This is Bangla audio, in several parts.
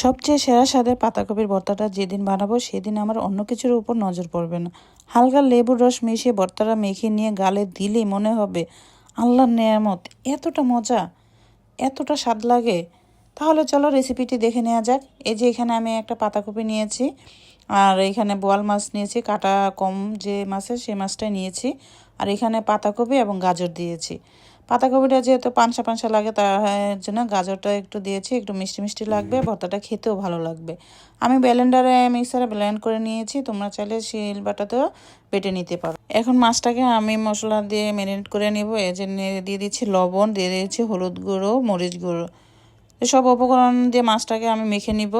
সবচেয়ে সেরা স্বাদের পাতাকপির ভর্তাটা যেদিন বানাবো, সেদিন আমার অন্য কিছুর উপর নজর পড়বে না। হালকা লেবুর রস মিশিয়ে ভর্তাটা মেখে নিয়ে গালে দিলেই মনে হবে আল্লাহর নেয়ামত, এতটা মজা, এতটা স্বাদ লাগে। তাহলে চলো রেসিপিটি দেখে নেওয়া যাক। এই যে এখানে আমি একটা পাতাকপি নিয়েছি, আর এখানে বোয়াল মাছ নিয়েছি, কাটা কম যে মাছের, সেই মাছটাই নিয়েছি, আর এখানে পাতাকপি এবং গাজর দিয়েছি। পাতাকপিটা যেহেতু পানসা পানসা লাগে তার জন্য গাজরটা একটু দিয়েছি একটু মিষ্টি মিষ্টি লাগবে ভর্তাটা খেতেও ভালো লাগবে। আমি ব্লেন্ডারে মিক্সারে ব্লেন্ড করে নিয়েছি তোমরা চাইলে শিল বাটাতেও বেটে নিতে পারো। এখন মাছটাকে আমি মশলা দিয়ে ম্যারিনেট করে নিব এর যে দিয়ে দিচ্ছি লবণ দিয়ে দিয়েছি হলুদ গুঁড়ো মরিচ গুঁড়ো। এসব উপকরণ দিয়ে মাছটাকে আমি মেখে নিব।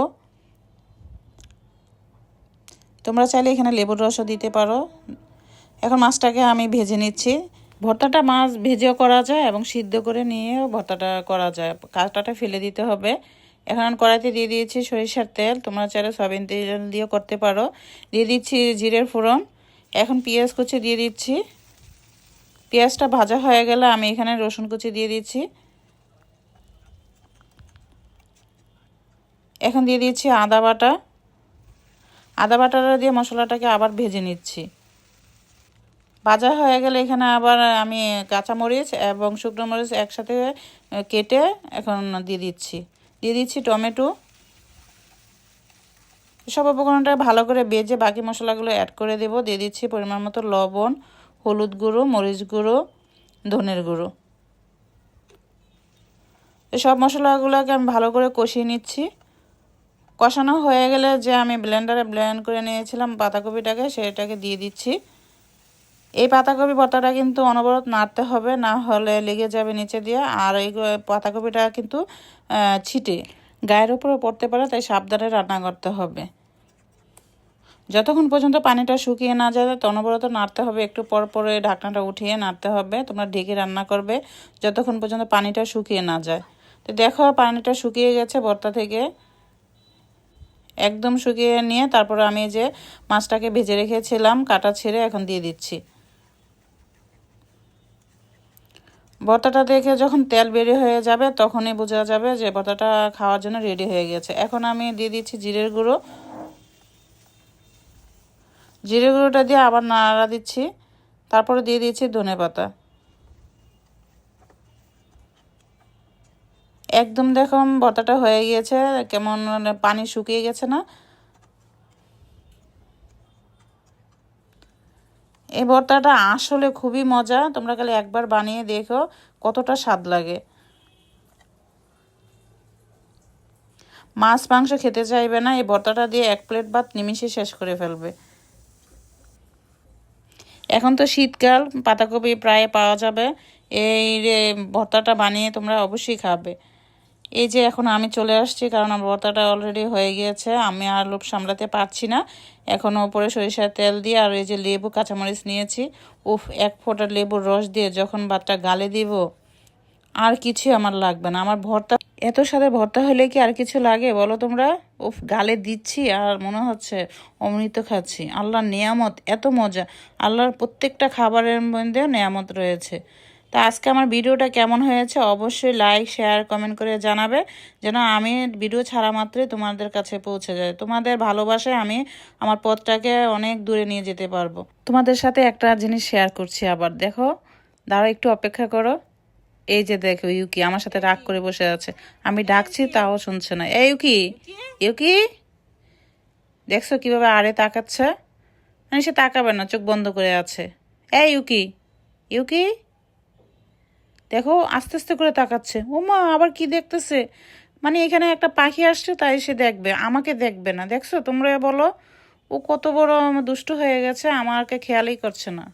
তোমরা চাইলে এখানে লেবুর রসও দিতে পারো। এখন মাছটাকে আমি ভেজে নিচ্ছি। ভর্তাটা মাছ ভেজেও করা যায় এবং সিদ্ধ করে নিয়েও ভর্তাটা করা যায়। কাঁটাটা ফেলে দিতে হবে। এখন কড়াইতে দিয়ে দিয়েছি সরিষার তেল। তোমরা চাইলে সয়াবিন তেল দিয়েও করতে পারো। দিয়ে দিচ্ছি জিরের ফোড়ন। এখন পেঁয়াজ কুচি দিয়ে দিচ্ছি। পেঁয়াজটা ভাজা হয়ে গেলে আমি এখানে রসুন কুচি দিয়ে দিচ্ছি। এখন দিয়ে দিচ্ছি আদা বাটা। আদা বাটাটা দিয়ে মশলাটাকে আবার ভেজে নিচ্ছি। ভাজা হয়ে গেলে এখানে আবার আমি কাঁচামরিচ এবং শুকনো মরিচ একসাথে কেটে এখন দিয়ে দিচ্ছি। দিয়ে দিচ্ছি টমেটো। সব উপকরণটা ভালো করে বেজে বাকি মশলাগুলো অ্যাড করে দেব। দিয়ে দিচ্ছি পরিমাণ মতো লবণ, হলুদ গুঁড়ো, মরিচ গুঁড়ো, ধনের গুঁড়ো। সব মশলাগুলোকে আমি ভালো করে কষিয়ে নিচ্ছি। কষানো হয়ে গেলে যে আমি ব্লেন্ডারে ব্লেন্ড করে নিয়েছিলাম পাতাকপিটাকে, সেটাকে দিয়ে দিচ্ছি। এই পাতাকপি ভর্তাটা কিন্তু অনবরত নাড়তে হবে, না হলে লেগে যাবে নিচে দিয়ে। আর এই পাতাকপিটা কিন্তু ছিটে। গায়ের উপরে পড়তে পারে, তাই সাবধানে রান্না করতে হবে। যতক্ষণ পর্যন্ত পানিটা শুকিয়ে না যায় অনবরত নাড়তে হবে। একটু পর পরে ঢাকনাটা উঠিয়ে নাড়তে হবে। তোমরা ঢেকে রান্না করবে, যতক্ষণ পর্যন্ত পানিটা শুকিয়ে না যায়। তো দেখো, পানিটা শুকিয়ে গেছে ভর্তা থেকে। একদম শুকিয়ে নিয়ে তারপর আমি যে মাছটাকে ভেজে রেখেছিলাম, কাটা ছেড়ে এখন দিয়ে দিচ্ছি। ভর্তাটা দেখে যখন তেল বেরিয়ে হয়ে যাবে, তখনই বোঝা যাবে যে ভর্তাটা খাওয়ার জন্য রেডি হয়ে গেছে। এখন আমি দিয়ে দিচ্ছি জিরের গুঁড়ো। জিরে গুঁড়োটা দিয়ে আবার নাড়া দিচ্ছি। তারপরে দিয়ে দিচ্ছি ধনে পাতা। একদম দেখো ভর্তাটা হয়ে গিয়েছে, কেমন মানে পানি শুকিয়ে গেছে না? এই ভর্তাটা আসলে খুবই মজা। তোমরা খালি একবার বানিয়ে দেখো কতটা স্বাদ লাগে। মাছ, মাংস খেতে চাইবে না, এই ভর্তাটা দিয়ে এক প্লেট ভাত নিমিশে শেষ করে ফেলবে। এখন তো শীতকাল, পাতাকপি প্রায় পাওয়া যাবে। এই ভর্তাটা বানিয়ে তোমরা অবশ্যই খাবে। এই যে এখন আমি চলে আসছি, কারণ আমার ভর্তাটা অলরেডি হয়ে গিয়েছে, আমি আর লোভ সামলাতে পারছি না। এখন ওপরে সরিষার তেল দিয়ে আর এই যে লেবু, কাঁচামরিচ নিয়েছি। উফ, এক ফোঁটা লেবুর রস দিয়ে যখন ভাতটা গালে দিব, আর কিছু আমার লাগবে না। আমার ভর্তা, এত সাথে ভর্তা হলে কি আর কিছু লাগে বলো তোমরা? উফ, গালে দিচ্ছি আর মনে হচ্ছে অমৃত খাচ্ছি। আল্লাহর নিয়ামত, এত মজা। আল্লাহর প্রত্যেকটা খাবারের মধ্যে নিয়ামত রয়েছে। তা আজকে আমার ভিডিওটা কেমন হয়েছে অবশ্যই লাইক শেয়ার কমেন্ট করে জানাবে, যেন আমি ভিডিও ছাড়া মাত্রই তোমাদের কাছে পৌঁছে যায় তোমাদের ভালোবাসায় আমি আমার পথটাকে অনেক দূরে নিয়ে যেতে পারব। তোমাদের সাথে একটা জিনিস শেয়ার করছি আবার। দেখো দাঁড়া একটু অপেক্ষা করো। এই যে দেখো, ইউকি আমার সাথে রাগ করে বসে আছে। আমি ডাকছি, তাও শুনছে না। এই ইউকি ইউকি, দেখছ কীভাবে আরে তাকাচ্ছে? মানে সে তাকাবে না, চোখ বন্ধ করে আছে। এই ইউকি ইউকি দেখো, আস্তে আস্তে করে তাকাচ্ছে। ও মা আবার কি দেখতেছে? মানে এখানে একটা পাখি আসছে, তাই সে দেখবে, আমাকে দেখবে না। দেখছ তোমরা বলো? ও কত বড় দুষ্ট হয়ে গেছে, আমাকে খেয়ালই করছে না।